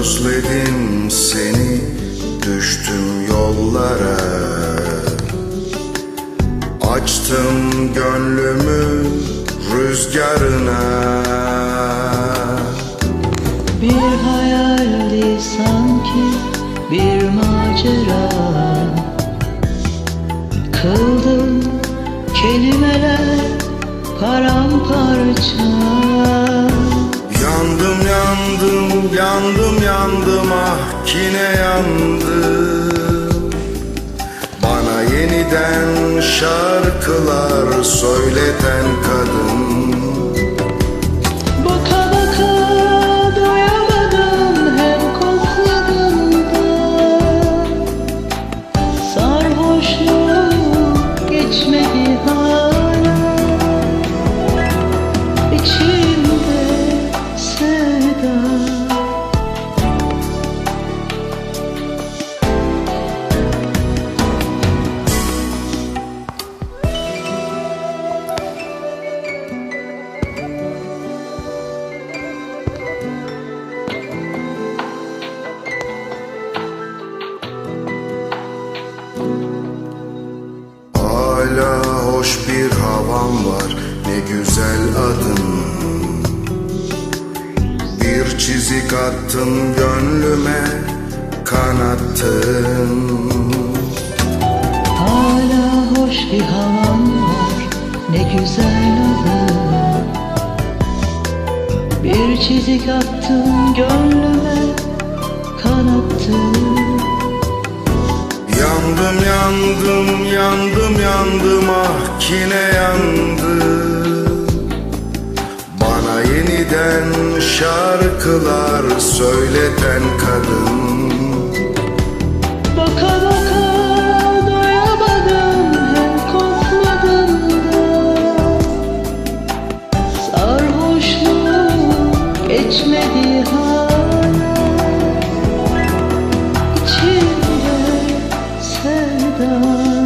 Özledim seni düştüm yollara. Açtım gönlümü rüzgarına. Bir hayaldi sanki bir macera. Kıldım kelimeler paramparça Yandım yandım yandım yandım ah kine yandım. Bana yeniden şarkılar söyleten kadın havan var ne güzel adın Bir çizik attın gönlüme kanattın Hala hoş bir havan var ne güzel adı Bir çizik attın gönlüme kanattın Yandım yandım yandım yandım ah kine yandım Bana yeniden şarkılar söyleten kadın. Baka baka doyamadım hem kokladım da. Sarhoşluğum geçmedi hala. İçimde sevda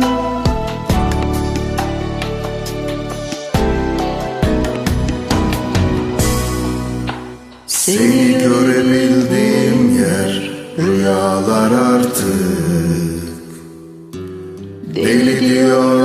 Seni görebildiğim yer rüyalar artık. Deli diyor